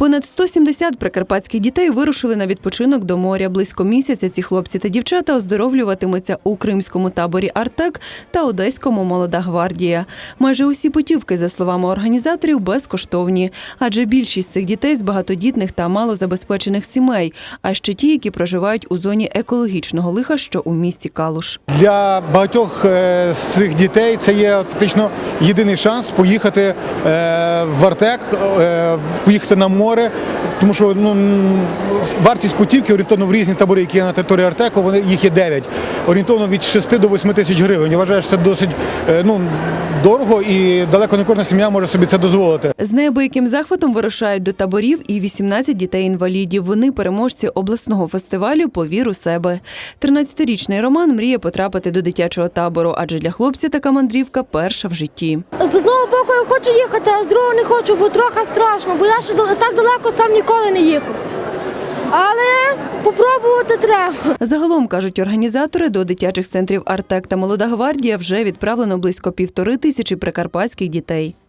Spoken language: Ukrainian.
Понад 170 прикарпатських дітей вирушили на відпочинок до моря. Близько місяця ці хлопці та дівчата оздоровлюватимуться у кримському таборі Артек та одеському Молода гвардія. Майже усі путівки, за словами організаторів, безкоштовні, адже більшість цих дітей з багатодітних та малозабезпечених сімей, а ще ті, які проживають у зоні екологічного лиха, що у місті Калуш. Для багатьох е, з цих дітей це є фактично єдиний шанс поїхати е, в Артек, е, поїхати на море, Moura тому що ну, вартість путівки орієнтовно в різні табори, які є на території Артеку, вони їх є 9. Орієнтовно від 6 до 8 тисяч гривень. Я вважаю, що це досить е, ну, дорого і далеко не кожна сім'я може собі це дозволити. З неабияким захватом вирушають до таборів і 18 дітей-інвалідів. Вони переможці обласного фестивалю Повір у себе. 13-річний Роман мріє потрапити до дитячого табору, адже для хлопця така мандрівка перша в житті. З одного боку я хочу їхати, а з другого не хочу, бо трохи страшно, бо я ще так далеко сам ніколи не їхав. Але попробувати треба. Загалом кажуть організатори, до дитячих центрів Артек та Молода гвардія вже відправлено близько півтори тисячі прикарпатських дітей.